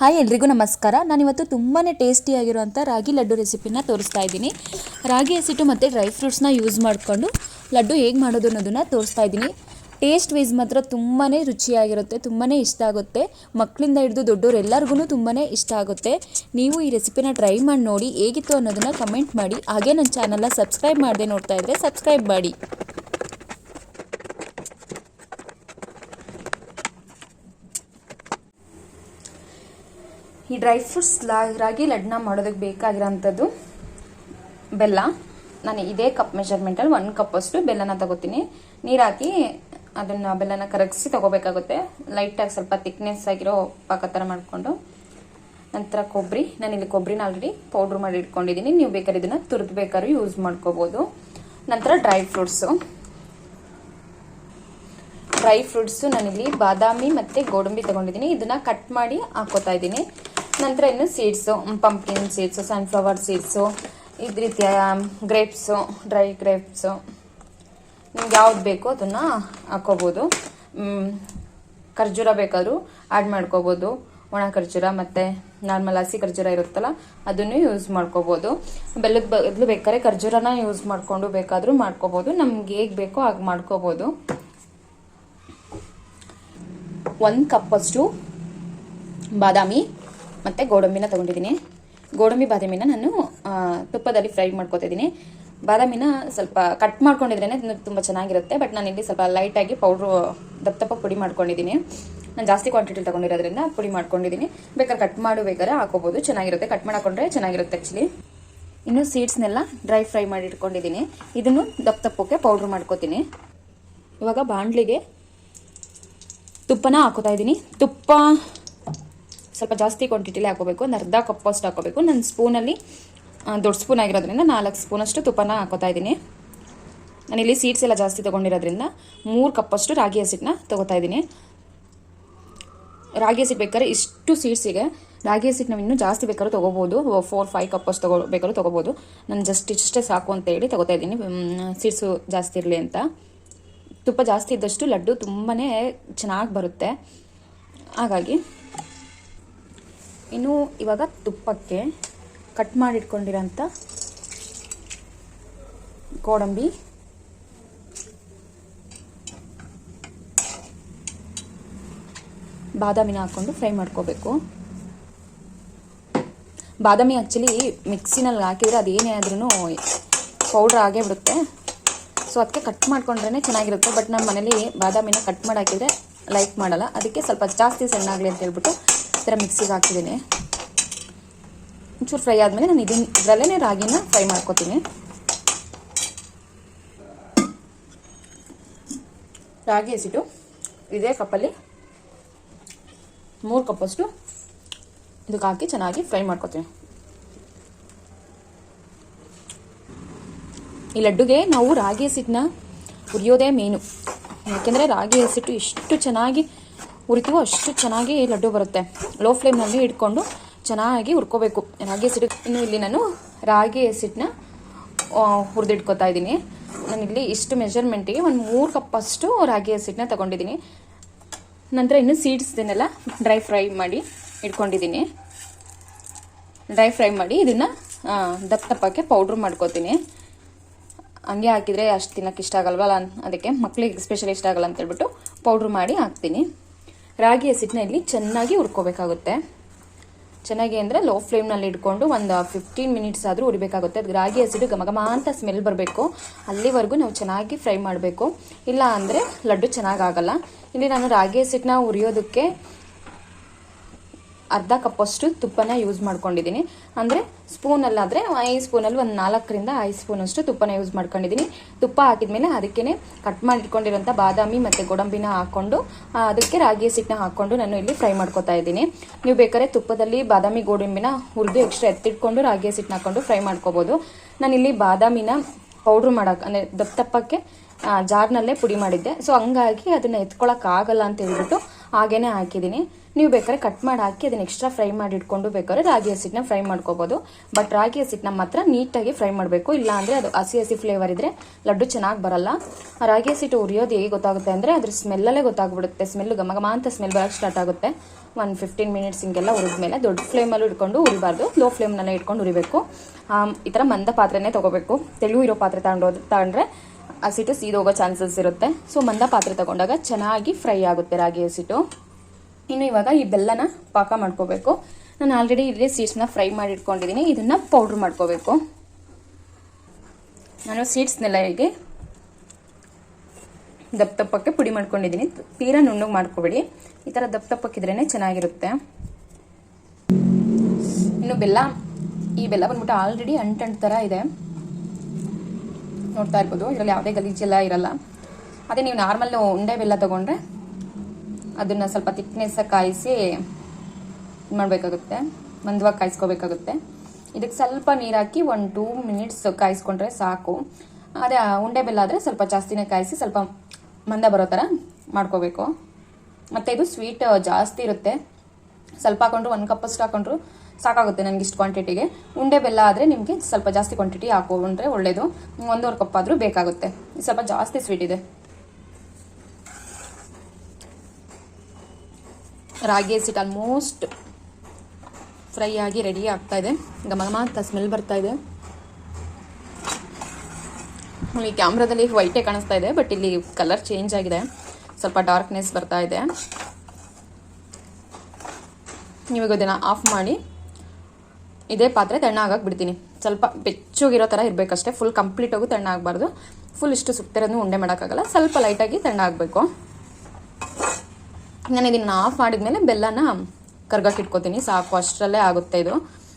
Hi ಎಲ್ರಿಗೂ ನಮಸ್ಕಾರ. ನಾನಿವತ್ತು ತುಂಬಾ ಟೇಸ್ಟಿಯಾಗಿರುವಂಥ ರಾಗಿ ಲಡ್ಡು ರೆಸಿಪಿನ ತೋರಿಸ್ತಾ ಇದ್ದೀನಿ. ರಾಗಿ ಹಸಿಟ್ಟು ಮತ್ತು ಡ್ರೈ ಫ್ರೂಟ್ಸ್ನ ಯೂಸ್ ಮಾಡಿಕೊಂಡು ಲಡ್ಡು ಹೇಗೆ ಮಾಡೋದು ಅನ್ನೋದನ್ನು ತೋರಿಸ್ತಾ ಇದ್ದೀನಿ. ಟೇಸ್ಟ್ ವೈಸ್ ಮಾತ್ರ ತುಂಬಾ ರುಚಿಯಾಗಿರುತ್ತೆ ತುಂಬಾ ಇಷ್ಟ ಆಗುತ್ತೆ. ಮಕ್ಕಳಿಂದ ಹಿಡಿದು ದೊಡ್ಡವರೆಲ್ಲರಿಗೂ ತುಂಬಾ ಇಷ್ಟ ಆಗುತ್ತೆ. ನೀವು ಈ ರೆಸಿಪಿನ ಟ್ರೈ ಮಾಡಿ ನೋಡಿ ಹೇಗಿತ್ತು ಅನ್ನೋದನ್ನು ಕಮೆಂಟ್ ಮಾಡಿ. ಹಾಗೆ ನನ್ನ ಚಾನಲ್ನ ಸಬ್ಸ್ಕ್ರೈಬ್ ಮಾಡದೆ ನೋಡ್ತಾ ಇದ್ದರೆ ಸಬ್ಸ್ಕ್ರೈಬ್ ಮಾಡಿ. ಈ ಡ್ರೈ ಫ್ರೂಟ್ಸ್ ರಾಗಿ ಲಡ್ನ ಮಾಡೋದಕ್ಕೆ ಬೇಕಾಗಿರೋಂಥದ್ದು ಬೆಲ್ಲ. ನಾನು ಇದೇ ಕಪ್ ಮೆಷರ್ಮೆಂಟಲ್ಲಿ ಒಂದು ಕಪ್ಪಷ್ಟು ಬೆಲ್ಲನ ತಗೋತೀನಿ. ನೀರು ಹಾಕಿ ಅದನ್ನು ಬೆಲ್ಲನ ಕರಗಿಸಿ ತಗೋಬೇಕಾಗುತ್ತೆ. ಲೈಟಾಗಿ ಸ್ವಲ್ಪ ತಿಕ್ನೆಸ್ ಆಗಿರೋ ಪಾಕ ಥರ ಮಾಡಿಕೊಂಡು. ನಂತರ ಕೊಬ್ಬರಿ. ನಾನು ಇಲ್ಲಿ ಕೊಬ್ಬರಿನ ಆಲ್ರೆಡಿ ಪೌಡ್ರ್ ಮಾಡಿ ಇಟ್ಕೊಂಡಿದ್ದೀನಿ. ನೀವು ಬೇಕಾದ್ರೆ ಇದನ್ನು ತುರಿದು ಬೇಕಾದ್ರೂ ಯೂಸ್ ಮಾಡ್ಕೋಬೋದು. ನಂತರ ಡ್ರೈ ಫ್ರೂಟ್ಸು. ಡ್ರೈ ಫ್ರೂಟ್ಸು ನಾನಿಲ್ಲಿ ಬಾದಾಮಿ ಮತ್ತು ಗೋಡಂಬಿ ತೊಗೊಂಡಿದ್ದೀನಿ. ಇದನ್ನು ಕಟ್ ಮಾಡಿ ಹಾಕೋತಾ ಇದ್ದೀನಿ. ನಂತರ ಇನ್ನು seeds pumpkin seeds sunflower seeds ಇದ ರೀತಿಯ ಗ್ರೇಪ್ಸು ಡ್ರೈ ಗ್ರೇಪ್ಸು ನಿಮ್ಗೆ ಯಾವ್ದು ಬೇಕೋ ಅದನ್ನು ಹಾಕೋಬೋದು. ಖರ್ಜೂರ ಬೇಕಾದರೂ ಆ್ಯಡ್ ಮಾಡ್ಕೋಬೋದು. ಒಣ ಖರ್ಜೂರ ಮತ್ತು ನಾರ್ಮಲ್ ಹಸಿ ಖರ್ಜೂರ ಇರುತ್ತಲ್ಲ, ಅದನ್ನು ಯೂಸ್ ಮಾಡ್ಕೋಬೋದು. ಬೆಲ್ಲದ ಬದಲು ಬೇಕಾದ್ರೆ ಖರ್ಜೂರನ ಯೂಸ್ ಮಾಡಿಕೊಂಡು ಬೇಕಾದರೂ ಮಾಡ್ಕೋಬೋದು. ನಮ್ಗೆ ಹೇಗೆ ಬೇಕೋ ಹಾಗೆ ಮಾಡ್ಕೋಬೋದು. ಒಂದು ಕಪ್ಪಷ್ಟು ಬಾದಾಮಿ ಮತ್ತು ಗೋಡಂಬಿನ ತೊಗೊಂಡಿದ್ದೀನಿ. ಗೋಡಂಬಿ ಬಾದಾಮಿನ ನಾನು ತುಪ್ಪದಲ್ಲಿ ಫ್ರೈ ಮಾಡ್ಕೊತಿದ್ದೀನಿ ಬಾದಾಮಿನ ಸ್ವಲ್ಪ ಕಟ್ ಮಾಡ್ಕೊಂಡಿದ್ರೇ ತುಂಬ ಚೆನ್ನಾಗಿರುತ್ತೆ, ಬಟ್ ನಾನು ಇಲ್ಲಿ ಸ್ವಲ್ಪ ಲೈಟಾಗಿ ಪೌಡ್ರು ದಪ್ಪ ದಪ್ಪ ಪುಡಿ ಮಾಡ್ಕೊಂಡಿದ್ದೀನಿ. ನಾನು ಜಾಸ್ತಿ ಕ್ವಾಂಟಿಟಿ ತೊಗೊಂಡಿರೋದ್ರಿಂದ ಪುಡಿ ಮಾಡ್ಕೊಂಡಿದ್ದೀನಿ. ಬೇಕಾದ್ರೆ ಕಟ್ ಮಾಡು, ಬೇಕಾದ್ರೆ ಹಾಕೋಬೋದು. ಚೆನ್ನಾಗಿರುತ್ತೆ. ಕಟ್ ಮಾಡಿಕೊಂಡ್ರೆ ಚೆನ್ನಾಗಿರುತ್ತೆ ಆ್ಯಕ್ಚುಲಿ ಇನ್ನು ಸೀಡ್ಸ್ನೆಲ್ಲ ಡ್ರೈ ಫ್ರೈ ಮಾಡಿ ಇಟ್ಕೊಂಡಿದ್ದೀನಿ. ಇದನ್ನು ದಪ್ಪ ದಪ್ಪಕ್ಕೆ ಪೌಡ್ರ್ ಮಾಡ್ಕೋತೀನಿ. ಇವಾಗ ಬಾಣಲಿಗೆ ತುಪ್ಪನ ಹಾಕೋತಾ ಇದ್ದೀನಿ. ತುಪ್ಪ ಸ್ವಲ್ಪ ಜಾಸ್ತಿ ಕ್ವಾಂಟಿಟಿಲಿ ಹಾಕೋಬೇಕು. ಒಂದು ಅರ್ಧ ಕಪ್ಪಷ್ಟು ಹಾಕೋಬೇಕು. ನನ್ನ ಸ್ಪೂನಲ್ಲಿ ದೊಡ್ಡ ಸ್ಪೂನ್ ಆಗಿರೋದ್ರಿಂದ ನಾಲ್ಕು ಸ್ಪೂನಷ್ಟು ತುಪ್ಪನ ಹಾಕೋತಾ ಇದ್ದೀನಿ. ನಾನಿಲ್ಲಿ ಸೀಡ್ಸ್ ಎಲ್ಲ ಜಾಸ್ತಿ ತೊಗೊಂಡಿರೋದ್ರಿಂದ ಮೂರು ಕಪ್ಪಷ್ಟು ರಾಗಿ ಹಸಿಟ್ಟನ್ನ ತೊಗೋತಾ ಇದ್ದೀನಿ. ರಾಗಿ ಹಸಿಟ್ಟು ಬೇಕಾದ್ರೆ ಇಷ್ಟು ಸೀಡ್ಸಿಗೆ ರಾಗಿ ಹಸಿಟ್ಟು ನಾವು ಇನ್ನೂ ಜಾಸ್ತಿ ಬೇಕಾದ್ರೂ ತೊಗೋಬೋದು. ಫೋರ್ ಫೈವ್ ಕಪ್ಪಷ್ಟು ತಗೋ, ಬೇಕಾದ್ರೂ ತೊಗೋಬೋದು. ನಾನು ಜಸ್ಟ್ ಇಷ್ಟೇ ಸಾಕು ಅಂತ ಹೇಳಿ ತೊಗೋತಾ ಇದ್ದೀನಿ. ಸೀಡ್ಸು ಜಾಸ್ತಿ ಇರಲಿ ಅಂತ. ತುಪ್ಪ ಜಾಸ್ತಿ ಇದ್ದಷ್ಟು ಲಡ್ಡು ತುಂಬಾ ಚೆನ್ನಾಗಿ ಬರುತ್ತೆ. ಹಾಗಾಗಿ ಇನ್ನು ಇವಾಗ ತುಪ್ಪಕ್ಕೆ ಕಟ್ ಮಾಡಿಟ್ಕೊಂಡಿರೋಂಥ ಗೋಡಂಬಿ. ಬಾದಾಮಿನ ಹಾಕ್ಕೊಂಡು ಫ್ರೈ ಮಾಡ್ಕೋಬೇಕು. ಬಾದಾಮಿ ಆ್ಯಕ್ಚುಲಿ ಮಿಕ್ಸಿನಲ್ಲಿ ಹಾಕಿದರೆ ಅದೇನೇ ಆದ್ರೂ ಪೌಡ್ರ್ ಆಗೇ ಬಿಡುತ್ತೆ. ಸೊ ಅದಕ್ಕೆ ಕಟ್ ಮಾಡ್ಕೊಂಡ್ರೇ ಚೆನ್ನಾಗಿರುತ್ತೆ. ಬಟ್ ನಮ್ಮ ಮನೇಲಿ ಬಾದಾಮಿನ ಕಟ್ ಮಾಡಿ ಹಾಕಿದರೆ ಲೈಕ್ ಮಾಡಲ್ಲ. ಅದಕ್ಕೆ ಸ್ವಲ್ಪ ಜಾಸ್ತಿ ಸಣ್ಣ ಆಗಲಿ ಅಂತ ಹೇಳ್ಬಿಟ್ಟು ಥರ ಮಿಕ್ಸಿಗೆ ಹಾಕಿದ್ದೀನಿ. ಒಂಚೂರು ಫ್ರೈ ಆದಮೇಲೆ ನಾನು ಇದನ್ನ ಇದರಲ್ಲೇ ರಾಗಿನ ಫ್ರೈ ಮಾಡ್ಕೊತೀನಿ. ರಾಗಿ ಹಸಿಟ್ಟು ಇದೇ ಕಪ್ಪಲ್ಲಿ ಮೂರು ಕಪ್ಪಷ್ಟು ಇದಕ್ಕೆ ಹಾಕಿ ಚೆನ್ನಾಗಿ ಫ್ರೈ ಮಾಡ್ಕೊತೀನಿ. ಈ ಲಡ್ಡುಗೆ ನಾವು ರಾಗಿ ಹಸಿಟ್ಟನ್ನ ಹುರಿಯೋದೇ ಮೇನು ಯಾಕೆಂದರೆ ರಾಗಿ ಹಸಿಟ್ಟು ಎಷ್ಟು ಚೆನ್ನಾಗಿ ಹುರಿತೀವೋ ಅಷ್ಟು ಚೆನ್ನಾಗಿ ಲಡ್ಡು ಬರುತ್ತೆ. ಲೋ ಫ್ಲೇಮ್ನಲ್ಲಿ ಇಟ್ಕೊಂಡು ಚೆನ್ನಾಗಿ ಹುರ್ಕೋಬೇಕು. ರಾಗಿ ಹಸಿಟ್ಟು ಇನ್ನು ಇಲ್ಲಿ ನಾನು ರಾಗಿ ಹಸಿಟ್ಟನ್ನ ಹುರಿದಿಟ್ಕೋತಾ ಇದ್ದೀನಿ. ನಾನಿಲ್ಲಿ ಇಷ್ಟು ಮೆಜರ್ಮೆಂಟಿಗೆ ಒಂದು ಮೂರು ಕಪ್ಪಷ್ಟು ರಾಗಿ ಹಸಿಟ್ಟನ್ನ ತಗೊಂಡಿದ್ದೀನಿ. ನಂತರ ಇನ್ನು ಸೀಡ್ಸ್ದನ್ನೆಲ್ಲ ಡ್ರೈ ಫ್ರೈ ಮಾಡಿ ಇಟ್ಕೊಂಡಿದ್ದೀನಿ. ಡ್ರೈ ಫ್ರೈ ಮಾಡಿ ಇದನ್ನು ದಪ್ಪ ದಪ್ಪಕ್ಕೆ ಪೌಡ್ರ್ ಮಾಡ್ಕೋತೀನಿ. ಹಂಗೆ ಹಾಕಿದರೆ ಅಷ್ಟು ತಿನ್ನೋಕ್ಕೆ ಇಷ್ಟ ಆಗಲ್ವಲ್ಲ? ಅದಕ್ಕೆ ಮಕ್ಕಳಿಗೆ ಸ್ಪೆಷಲಿ ಇಷ್ಟ ಆಗಲ್ಲ ಅಂತ ಹೇಳ್ಬಿಟ್ಟು ಪೌಡ್ರ್ ಮಾಡಿ ಹಾಕ್ತೀನಿ. ರಾಗಿ ಹಸಿಟ್ಟನ್ನ ಇಲ್ಲಿ ಚೆನ್ನಾಗಿ ಹುರ್ಕೋಬೇಕಾಗುತ್ತೆ. ಚೆನ್ನಾಗಿ ಅಂದರೆ ಲೋ ಫ್ಲೇಮ್ನಲ್ಲಿ ಇಟ್ಕೊಂಡು ಒಂದು ಫಿಫ್ಟೀನ್ ಮಿನಿಟ್ಸ್ ಆದರೂ ಉರಿಬೇಕಾಗುತ್ತೆ ಅದು ರಾಗಿ ಹಸಿಟ್ಟು ಘಮ ಅಂತ ಸ್ಮೆಲ್ ಬರಬೇಕು. ಅಲ್ಲಿವರೆಗೂ ನಾವು ಚೆನ್ನಾಗಿ ಫ್ರೈ ಮಾಡಬೇಕು. ಇಲ್ಲ ಅಂದರೆ ಲಡ್ಡು ಚೆನ್ನಾಗಾಗಲ್ಲ. ಇಲ್ಲಿ ನಾನು ರಾಗಿ ಹಸಿಟ್ಟನ್ನ ಉರಿಯೋದಕ್ಕೆ ಅರ್ಧ ಕಪ್ಪಷ್ಟು ತುಪ್ಪನ ಯೂಸ್ ಮಾಡ್ಕೊಂಡಿದ್ದೀನಿ. ಅಂದರೆ ಸ್ಪೂನಲ್ಲಾದರೆ ಐ ಸ್ಪೂನಲ್ಲಿ ಒಂದು ನಾಲ್ಕರಿಂದ ಐದು ಸ್ಪೂನಷ್ಟು ತುಪ್ಪನ ಯೂಸ್ ಮಾಡ್ಕೊಂಡಿದ್ದೀನಿ. ತುಪ್ಪ ಹಾಕಿದ್ಮೇಲೆ ಅದಕ್ಕೇ ಕಟ್ ಮಾಡಿಟ್ಕೊಂಡಿರೋಂಥ ಬಾದಾಮಿ ಮತ್ತು ಗೋಡಂಬಿನ ಹಾಕ್ಕೊಂಡು ಅದಕ್ಕೆ ರಾಗಿ ಹಸಿಟ್ಟನ್ನ ಹಾಕ್ಕೊಂಡು ನಾನು ಇಲ್ಲಿ ಫ್ರೈ ಮಾಡ್ಕೊತಾ ಇದ್ದೀನಿ. ನೀವು ಬೇಕಾದ್ರೆ ತುಪ್ಪದಲ್ಲಿ ಬಾದಾಮಿ ಗೋಡಂಬಿನ ಹುರಿದು ಎಕ್ಸ್ಟ್ರಾ ಎತ್ತಿಟ್ಕೊಂಡು ರಾಗಿ ಹಸಿಟ್ಟನ್ನ ಹಾಕ್ಕೊಂಡು ಫ್ರೈ ಮಾಡ್ಕೋಬೋದು. ನಾನಿಲ್ಲಿ ಬಾದಾಮಿನ ಪೌಡ್ರ್ ಮಾಡೋಕೆ, ಅಂದರೆ ದಪ್ಪ ದಪ್ಪಕ್ಕೆ ಜಾರ್ನಲ್ಲೇ ಪುಡಿ ಮಾಡಿದ್ದೆ. ಸೊ ಹಂಗಾಗಿ ಅದನ್ನು ಎತ್ಕೊಳಕ್ಕಾಗಲ್ಲ ಅಂತ ಹೇಳ್ಬಿಟ್ಟು ಹಾಗೇನೆ ಹಾಕಿದ್ದೀನಿ. ನೀವು ಬೇಕಾದ್ರೆ ಕಟ್ ಮಾಡಿ ಹಾಕಿ ಅದನ್ನ ಎಕ್ಸ್ಟ್ರಾ ಫ್ರೈ ಮಾಡಿ ಇಟ್ಕೊಂಡು ಬೇಕಾದ್ರೆ ರಾಗಿ ಹಸಿಟ್ಟನ್ನ ಫ್ರೈ ಮಾಡ್ಕೋಬೋದು. ಬಟ್ ರಾಗಿ ಹಸಿಟ್ಟನ್ನ ಮಾತ್ರ ನೀಟಾಗಿ ಫ್ರೈ ಮಾಡಬೇಕು. ಇಲ್ಲ ಅಂದರೆ ಅದು ಹಸಿ ಹಸಿ ಫ್ಲೇವರ್ ಇದ್ರೆ ಲಡ್ಡು ಚೆನ್ನಾಗಿ ಬರಲ್ಲ. ರಾಗಿ ಹಸಿಟ್ಟು ಉರಿಯೋದು ಹೇಗೆ ಗೊತ್ತಾಗುತ್ತೆ ಅಂದರೆ ಅದ್ರ ಸ್ಮೆಲ್ಲಲ್ಲೇ ಗೊತ್ತಾಗ್ಬಿಡುತ್ತೆ. ಸ್ಮೆಲ್ ಘಮ ಅಂತ ಸ್ಮೆಲ್ ಬರೋಕ್ಕೆ ಸ್ಟಾರ್ಟ್ ಆಗುತ್ತೆ. ಒಂದು ಫಿಫ್ಟೀನ್ ಮಿನಿಟ್ಸ್ ಹಿಂಗೆಲ್ಲ ಉರಿದ್ಮೇಲೆ ದೊಡ್ಡ ಫ್ಲೇಮಲ್ಲೂ ಇಟ್ಕೊಂಡು ಉರಿಬಾರ್ದು. ಲೋ ಫ್ಲೇಮ್ನಲ್ಲೇ ಇಟ್ಕೊಂಡು ಉರಿಬೇಕು. ಈ ಥರ ಮಂದ ಪಾತ್ರೆನೇ ತೊಗೋಬೇಕು. ತೆಳು ಇರೋ ಪಾತ್ರೆ ತಗೊಂಡೋದು ತಗೊಂಡ್ರೆ ಹಸಿಟ್ಟು ಸೀದೋಗೋ ಚಾನ್ಸಸ್ ಇರುತ್ತೆ. ಸೊ ಮಂದ ಪಾತ್ರೆ ತಗೊಂಡಾಗ ಚೆನ್ನಾಗಿ ಫ್ರೈ ಆಗುತ್ತೆ ರಾಗಿ ಹಸಿಟ್ಟು ಇನ್ನು ಇವಾಗ ಈ ಬೆಲ್ಲನ ಪಾಕ ಮಾಡ್ಕೋಬೇಕು. ನಾನು ಆಲ್ರೆಡಿ ಇಲ್ಲಿ ಸೀಡ್ಸ್ನ ಫ್ರೈ ಮಾಡಿ ಇಟ್ಕೊಂಡಿದ್ದೀನಿ ಇದನ್ನು ಪೌಡ್ರ್ ಮಾಡ್ಕೋಬೇಕು. ನಾನು ಸೀಡ್ಸ್ನೆಲ್ಲ ಹೇಗೆ ದಪ್ಪ ದಪ್ಪಕ್ಕೆ ಪುಡಿ ಮಾಡ್ಕೊಂಡಿದ್ದೀನಿ ತೀರಾ ನುಣ್ಣಗೆ ಮಾಡ್ಕೋಬೇಡಿ. ಈ ಥರ ದಪ್ಪ ದಪ್ಪಕ್ಕಿದ್ರೇ ಚೆನ್ನಾಗಿರುತ್ತೆ. ಇನ್ನು ಬೆಲ್ಲ, ಈ ಬೆಲ್ಲ ಬಂದ್ಬಿಟ್ಟು ಆಲ್ರೆಡಿ ಅಂಟಂಟ್ ಥರ ಇದೆ. ನೋಡ್ತಾ ಇರ್ಬೋದು. ಇದರಲ್ಲಿ ಯಾವುದೇ ಗಲೀಜೆಲ್ಲ ಇರಲ್ಲ. ಅದೇ ನೀವು ನಾರ್ಮಲ್ ಉಂಡೆ ಬೆಲ್ಲ ತಗೊಂಡ್ರೆ ಅದನ್ನು ಸ್ವಲ್ಪ ತಿಕ್ನೆಸ್ ಕಾಯಿಸಿ ಇದು ಮಾಡಬೇಕಾಗುತ್ತೆ. ಮಂದವಾಗಿ ಕಾಯಿಸ್ಕೋಬೇಕಾಗುತ್ತೆ. ಇದಕ್ಕೆ ಸ್ವಲ್ಪ ನೀರು ಹಾಕಿ ಒಂದು ಟೂ ಮಿನಿಟ್ಸ್ ಕಾಯಿಸ್ಕೊಂಡ್ರೆ ಸಾಕು. ಅದೇ ಉಂಡೆ ಬೆಲ್ಲ ಆದರೆ ಸ್ವಲ್ಪ ಜಾಸ್ತಿನೇ ಕಾಯಿಸಿ ಸ್ವಲ್ಪ ಮಂದ ಬರೋ ಥರ ಮಾಡ್ಕೋಬೇಕು. ಮತ್ತು ಇದು ಸ್ವೀಟ್ ಜಾಸ್ತಿ ಇರುತ್ತೆ. ಸ್ವಲ್ಪ ಹಾಕೊಂಡ್ರು ಒಂದು ಕಪ್ಪಷ್ಟು ಹಾಕೊಂಡ್ರು ಸಾಕಾಗುತ್ತೆ ನನಗೆ ಇಷ್ಟು ಕ್ವಾಂಟಿಟಿಗೆ ಉಂಡೆ ಬೆಲ್ಲ ಆದರೆ ನಿಮಗೆ ಸ್ವಲ್ಪ ಜಾಸ್ತಿ ಕ್ವಾಂಟಿಟಿ ಹಾಕೊಂಡ್ರೆ ಒಳ್ಳೆಯದು ಒಂದೂವರೆ ಕಪ್ ಆದರೂ ಬೇಕಾಗುತ್ತೆ. ಸ್ವಲ್ಪ ಜಾಸ್ತಿ ಸ್ವೀಟ್ ಇದೆ. ರಾಗಿ ಸಿಟ್ ಆಲ್ಮೋಸ್ಟ್ ಫ್ರೈ ಆಗಿ ರೆಡಿ ಆಗ್ತಾ ಇದೆ. ಘಮ ಅಂತ ಸ್ಮೆಲ್ ಬರ್ತಾ ಇದೆ. ಈ ಕ್ಯಾಮ್ರಾದಲ್ಲಿ ವೈಟೇ ಕಾಣಿಸ್ತಾ ಇದೆ ಬಟ್ ಇಲ್ಲಿ ಕಲರ್ ಚೇಂಜ್ ಆಗಿದೆ. ಸ್ವಲ್ಪ ಡಾರ್ಕ್ನೆಸ್ ಬರ್ತಾ ಇದೆ. ನೀವು ಇದನ್ನು ಆಫ್ ಮಾಡಿ ಇದೇ ಪಾತ್ರೆ ತಣ್ಣಾಗಕ್ಕೆ ಬಿಡ್ತೀನಿ. ಸ್ವಲ್ಪ ಬೆಚ್ಚಗಿರೋ ಥರ ಇರಬೇಕಷ್ಟೇ. ಫುಲ್ ಕಂಪ್ಲೀಟಾಗೂ ತಣ್ಣ ಆಗಬಾರ್ದು. ಫುಲ್ ಇಷ್ಟು ಸುಟ್ಟಿರೋದು ಉಂಡೆ ಮಾಡೋಕ್ಕಾಗಲ್ಲ. ಸ್ವಲ್ಪ ಲೈಟಾಗಿ ತಣ್ಣಾಗಬೇಕು ನಾನು ಇದನ್ನು ಆಫ್ ಮಾಡಿದ್ಮೇಲೆ ಬೆಲ್ಲನ ಕರ್ಗಕ್ಕೆ ಇಟ್ಕೋತೀನಿ. ಸಾಕು, ಅಷ್ಟರಲ್ಲೇ ಆಗುತ್ತೆ ಇದು.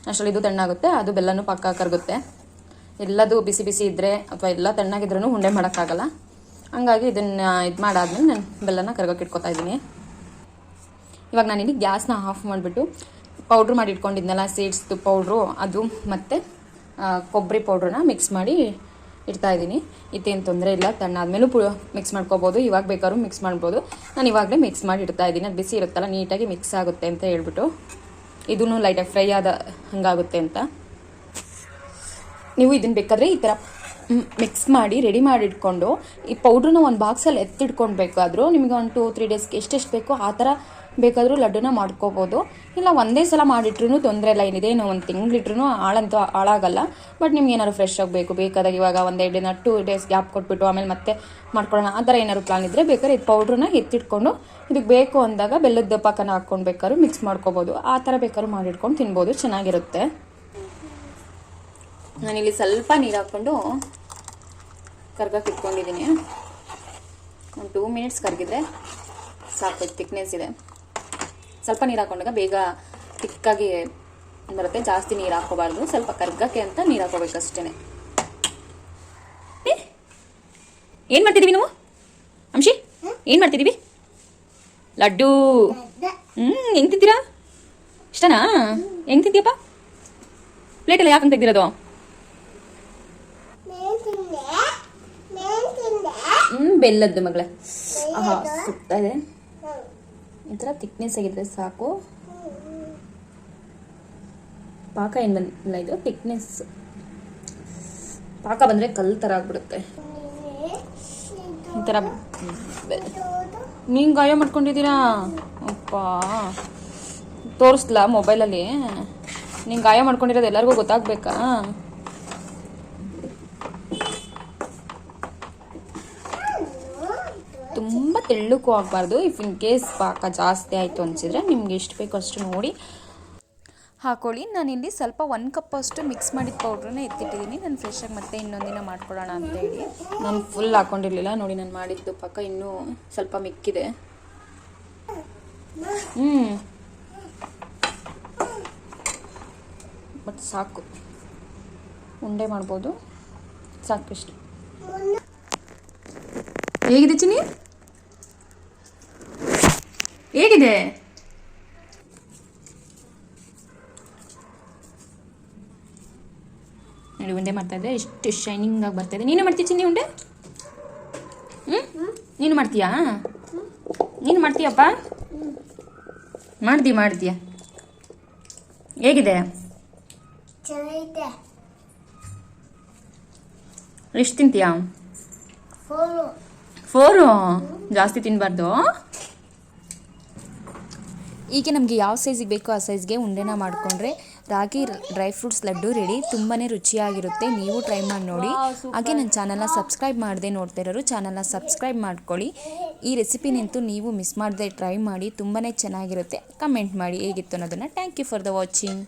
ಅಷ್ಟರಲ್ಲಿ ಇದು ತಣ್ಣಾಗುತ್ತೆ ಅದು ಬೆಲ್ಲನೂ ಪಕ್ಕ ಕರಗುತ್ತೆ. ಎಲ್ಲದು ಬಿಸಿ ಬಿಸಿ ಇದ್ದರೆ ಅಥವಾ ಎಲ್ಲ ತಣ್ಣಾಗಿದ್ರೂ ಉಂಡೆ ಮಾಡೋಕ್ಕಾಗಲ್ಲ. ಹಂಗಾಗಿ ಇದನ್ನು ಇದು ಮಾಡಾದ್ಮೇಲೆ ನಾನು ಬೆಲ್ಲನ ಕರ್ಗಕ್ಕೆ ಇಟ್ಕೋತಾ ಇದ್ದೀನಿ. ಇವಾಗ ನಾನಿಲ್ಲಿ ಗ್ಯಾಸ್ನ ಆಫ್ ಮಾಡಿಬಿಟ್ಟು ಪೌಡ್ರ್ ಮಾಡಿ ಇಟ್ಕೊಂಡಿದ್ನಲ್ಲ ಸೀಡ್ಸ್ದು ಪೌಡ್ರು ಅದು ಮತ್ತು ಕೊಬ್ಬರಿ ಪೌಡ್ರನ್ನ ಮಿಕ್ಸ್ ಮಾಡಿ ಇಡ್ತಾ ಇದ್ದೀನಿ. ಇತ್ತೇನು ತೊಂದರೆ ಇಲ್ಲ ತಣ್ಣಾದ್ಮೇಲೂ ಪು ಮಿಕ್ಸ್ ಮಾಡ್ಕೋಬೋದು. ಇವಾಗ ಬೇಕಾದ್ರೂ ಮಿಕ್ಸ್ ಮಾಡ್ಬೋದು. ನಾನು ಇವಾಗಲೇ ಮಿಕ್ಸ್ ಮಾಡಿ ಇಡ್ತಾ ಇದ್ದೀನಿ. ಅದು ಬಿಸಿ ಇರುತ್ತಲ್ಲ, ನೀಟಾಗಿ ಮಿಕ್ಸ್ ಆಗುತ್ತೆ ಅಂತ ಹೇಳ್ಬಿಟ್ಟು. ಇದೂ ಲೈಟಾಗಿ ಫ್ರೈ ಆದ ಹಂಗಾಗುತ್ತೆ ಅಂತ. ನೀವು ಇದನ್ನು ಬೇಕಾದರೆ ಈ ಥರ ಮಿಕ್ಸ್ ಮಾಡಿ ರೆಡಿ ಮಾಡಿ ಇಟ್ಕೊಂಡು, ಈ ಪೌಡ್ರನ್ನ ಒಂದು ಬಾಕ್ಸಲ್ಲಿ ಎತ್ತಿಟ್ಕೊಳ್ಬೇಕಾದ್ರೂ ನಿಮಗೆ ಒಂದು ಟೂ ತ್ರೀ ಡೇಸ್ಗೆ ಎಷ್ಟೆಷ್ಟು ಬೇಕೋ ಆ ಥರ ಬೇಕಾದರೂ ಲಡ್ಡುನ ಮಾಡ್ಕೋಬೋದು. ಇಲ್ಲ, ಒಂದೇ ಸಲ ಮಾಡಿಟ್ರೂ ತೊಂದರೆ ಇಲ್ಲ. ಏನಿದೆ ಏನು ಒಂದು ತಿಂಗಳಿಟ್ರೂ ಹಾಳಂತೂ ಹಾಳಾಗಲ್ಲ. ಬಟ್ ನಿಮ್ಗೆ ಏನಾದ್ರು ಫ್ರೆಶ್ ಆಗಬೇಕು, ಬೇಕಾದಾಗ ಇವಾಗ ಒಂದೆರಡು ದಿನ ಟೂ ಡೇಸ್ ಗ್ಯಾಪ್ ಕೊಟ್ಬಿಟ್ಟು ಆಮೇಲೆ ಮತ್ತೆ ಮಾಡ್ಕೊಳ್ಳೋಣ. ಆ ಥರ ಏನಾದ್ರು ಪ್ಲಾನ್ ಇದ್ದರೆ ಬೇಕಾದ್ರೆ ಇದು ಪೌಡ್ರನ್ನ ಎತ್ತಿಟ್ಕೊಂಡು ಇದಕ್ಕೆ ಬೇಕು ಅಂದಾಗ ಬೆಲ್ಲದ ಪಾಕನ ಹಾಕ್ಕೊಂಡು ಬೇಕಾದ್ರೂ ಮಿಕ್ಸ್ ಮಾಡ್ಕೋಬೋದು. ಆ ಥರ ಬೇಕಾದ್ರೂ ಮಾಡಿಟ್ಕೊಂಡು ತಿನ್ಬೋದು. ಚೆನ್ನಾಗಿರುತ್ತೆ. ನಾನಿಲ್ಲಿ ಸ್ವಲ್ಪ ನೀರು ಹಾಕ್ಕೊಂಡು ಕರ್ಗಕ್ಕೆ ಇಟ್ಕೊಂಡಿದ್ದೀನಿ. ಒಂದು ಟೂ ಮಿನಿಟ್ಸ್ ಕರಗಿದ್ರೆ ಸಾಕು ತಿಕ್ನೆಸ್ ಇದೆ. ಸ್ವಲ್ಪ ನೀರು ಹಾಕೊಂಡಾಗ ಬೇಗ ತಿಕ್ಕಾಗಿ ಬರುತ್ತೆ. ಜಾಸ್ತಿ ನೀರು ಹಾಕೋಬಾರ್ದು ಸ್ವಲ್ಪ ಕರ್ಗಕ್ಕೆ ಅಂತ ನೀರು ಹಾಕೋಬೇಕು ಅಷ್ಟೇ ಏನು ಮಾಡ್ತಿದ್ದೀವಿ ನಾವು? ಅಂಶಿ ಏನು ಮಾಡ್ತಿದ್ದೀವಿ ಲಡ್ಡು. ಹ್ಞೂ ಹೆಂಗೆ ತಿಂತೀರಾ? ಇಷ್ಟನಾ? ಹೆಂಗೆ ತಿಂತೀಯಪ್ಪ? ಪ್ಲೇಟೆಲ್ಲ ಯಾಕಂತ ತೆಗ್ದಿರೋದು? ಹ್ಞೂ ಬೆಲ್ಲದ್ದು ಮಗಳೇ. ಸುತ್ತ ಸುತ್ತಾ ಇದೆ. ಈ ಥರ ತಿಕ್ನೆಸ್ ಆಗಿದ್ರೆ ಸಾಕು. ಪಾಕ ಏನು ಬಂದಿಲ್ಲ ಇದು ತಿಕ್ನೆಸ್ ಪಾಕ ಬಂದರೆ ಕಲ್ಲು ಥರ ಆಗ್ಬಿಡುತ್ತೆ. ಈ ಥರ ನೀನು ಗಾಯ ಮಾಡ್ಕೊಂಡಿದ್ದೀರಾ? ಅಪ್ಪ. ತೋರಿಸ್ಲಾ ಮೊಬೈಲಲ್ಲಿ ನೀನು ಗಾಯ ಮಾಡ್ಕೊಂಡಿರೋದು ಎಲ್ಲರಿಗೂ ಗೊತ್ತಾಗ್ಬೇಕಾ ತುಂಬ ತೆಳ್ಳಕ್ಕೂ ಆಗಬಾರ್ದು. ಇಫ್ ಇನ್ ಕೇಸ್ ಪಾಕ ಜಾಸ್ತಿ ಆಯಿತು ಅನಿಸಿದ್ರೆ ನಿಮ್ಗೆ ಎಷ್ಟು ಬೇಕು ಅಷ್ಟು ನೋಡಿ. ಹಾಕೊಳ್ಳಿ. ನಾನಿಲ್ಲಿ ಸ್ವಲ್ಪ ಒಂದು ಕಪ್ಪಷ್ಟು ಮಿಕ್ಸ್ ಮಾಡಿದ ಪೌಡ್ರನ್ನ ಎತ್ತಿಟ್ಟಿದ್ದೀನಿ. ನಾನು ಫ್ರೆಶಾಗಿ ಮತ್ತೆ ಇನ್ನೊಂದಿನ ಮಾಡ್ಕೊಳ್ಳೋಣ ಅಂತ ಹೇಳಿ. ನಾನು ಫುಲ್ ಹಾಕೊಂಡಿರಲಿಲ್ಲ. ನೋಡಿ, ನಾನು ಮಾಡಿದ್ದು ಪಕ್ಕ ಇನ್ನೂ ಸ್ವಲ್ಪ ಮಿಕ್ಕಿದೆ. ಹ್ಞೂ ಬಟ್ ಸಾಕು. ಉಂಡೆ ಮಾಡ್ಬೋದು. ಸಾಕಿಷ್ಟು ಹೇಗಿದೆ ಚಿನಿ ಹೇಗಿದೆ? ನೋಡಿ ಉಂಡೆ ಮಾಡ್ತಾ ಇದ್ದೆ. ಎಷ್ಟು ಶೈನಿಂಗ್ ಆಗಿ ಬರ್ತಾ ಇದೆ. ನೀನು ಮಾಡ್ತೀಯ ಚಿನ್ನಿ ಉಂಡೆ? ಹ್ಞೂ ನೀನು ಮಾಡ್ತೀಯಾ? ನೀನು ಮಾಡ್ತೀಯಪ್ಪ? ಮಾಡ್ತೀಯ ಮಾಡ್ತೀಯ ಹೇಗಿದೆ? ಎಷ್ಟು ತಿಂತೀಯಾ? ಫೋರು. ಜಾಸ್ತಿ ತಿನ್ನಬಾರ್ದು ಈಗ ನಮಗೆ ಯಾವ ಸೈಜಿಗೆ ಬೇಕೋ ಆ ಸೈಜ್ಗೆ ಉಂಡೆನ ಮಾಡಿಕೊಂಡ್ರೆ ragi dry fruits laddu, ready ತುಂಬಾ ರುಚಿಯಾಗಿರುತ್ತೆ. ನೀವು ಟ್ರೈ ಮಾಡಿ ನೋಡಿ. ಹಾಗೆ ನನ್ನ ಚಾನಲ್ನ ಸಬ್ಸ್ಕ್ರೈಬ್ ಮಾಡದೆ ನೋಡ್ತಾ ಇರೋರು ಚಾನಲ್ನ ಸಬ್ಸ್ಕ್ರೈಬ್ ಮಾಡ್ಕೊಳ್ಳಿ. ಈ ರೆಸಿಪಿ ನಿಂತು ನೀವು ಮಿಸ್ ಮಾಡದೆ ಟ್ರೈ ಮಾಡಿ ತುಂಬಾ ಚೆನ್ನಾಗಿರುತ್ತೆ. ಕಮೆಂಟ್ ಮಾಡಿ ಹೇಗಿತ್ತು ಅನ್ನೋದನ್ನು. Thank you for the watching